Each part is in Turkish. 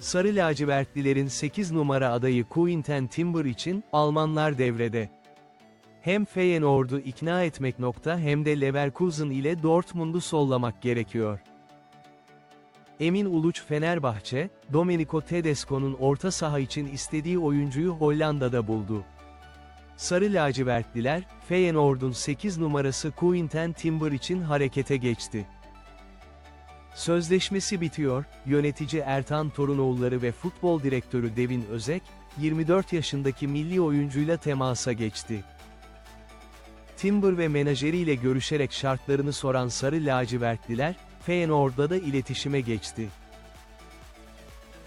Sarı lacivertlilerin 8 numara adayı Quinten Timber için Almanlar devrede. Hem Feyenoord'u ikna etmek nokta hem de Leverkusen ile Dortmund'u sollamak gerekiyor. Emin Uluç Fenerbahçe, Domenico Tedesco'nun orta saha için istediği oyuncuyu Hollanda'da buldu. Sarı lacivertliler, Feyenoord'un 8 numarası Quinten Timber için harekete geçti. Sözleşmesi bitiyor, yönetici Ertan Torunoğulları ve futbol direktörü Devin Özek, 24 yaşındaki milli oyuncuyla temasa geçti. Timber ve menajeriyle görüşerek şartlarını soran Sarı lacivertliler, Feyenoord'la da iletişime geçti.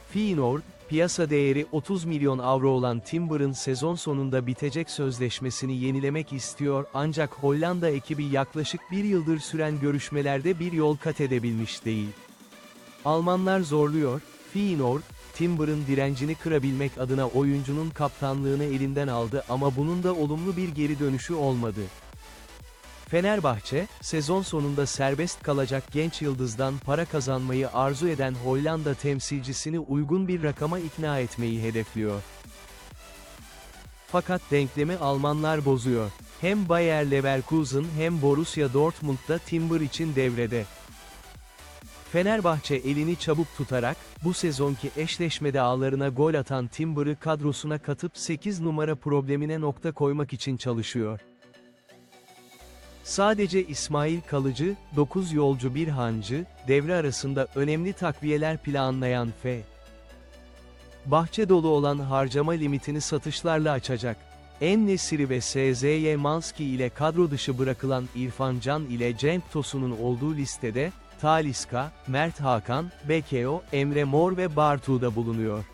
Feyenoord, piyasa değeri 30 milyon avro olan Timber'ın sezon sonunda bitecek sözleşmesini yenilemek istiyor ancak Hollanda ekibi yaklaşık bir yıldır süren görüşmelerde bir yol kat edebilmiş değil. Almanlar zorluyor, Feyenoord, Timber'ın direncini kırabilmek adına oyuncunun kaptanlığını elinden aldı ama bunun da olumlu bir geri dönüşü olmadı. Fenerbahçe, sezon sonunda serbest kalacak genç yıldızdan para kazanmayı arzu eden Hollanda temsilcisini uygun bir rakama ikna etmeyi hedefliyor. Fakat denklemi Almanlar bozuyor. Hem Bayer Leverkusen hem Borussia Dortmund da Timber için devrede. Fenerbahçe elini çabuk tutarak, bu sezonki eşleşmede ağlarına gol atan Timber'ı kadrosuna katıp 8 numara problemine nokta koymak için çalışıyor. Sadece İsmail Kalıcı, 9 yolcu bir hancı, devre arasında önemli takviyeler planlayan F. Bahçe dolu olan harcama limitini satışlarla açacak. En-Nesyri ve SZY Manski ile kadro dışı bırakılan İrfan Can ile Cenk Tosun'un olduğu listede, Taliska, Mert Hakan, Bekeo, Emre Mor ve Bartu'da bulunuyor.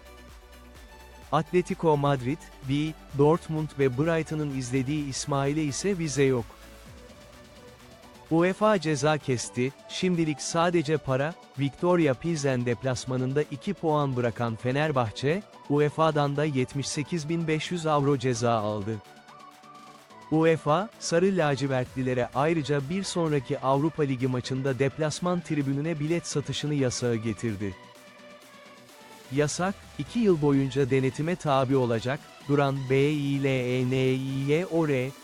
Atletico Madrid, B, Dortmund ve Brighton'ın izlediği İsmail'e ise vize yok. UEFA ceza kesti, şimdilik sadece para, Victoria Pilsen deplasmanında 2 puan bırakan Fenerbahçe, UEFA'dan da 78.500 avro ceza aldı. UEFA, Sarı lacivertlilere ayrıca bir sonraki Avrupa Ligi maçında deplasman tribününe bilet satışını yasağı getirdi. Yasak, 2 yıl boyunca denetime tabi olacak, duran BİLENİYOR,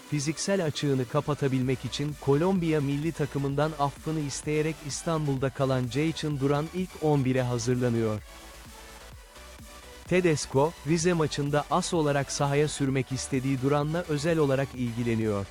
fiziksel açığını kapatabilmek için Kolombiya milli takımından affını isteyerek İstanbul'da kalan Jayson Duran ilk 11'e hazırlanıyor. Tedesco, Rize maçında as olarak sahaya sürmek istediği Duran'la özel olarak ilgileniyor.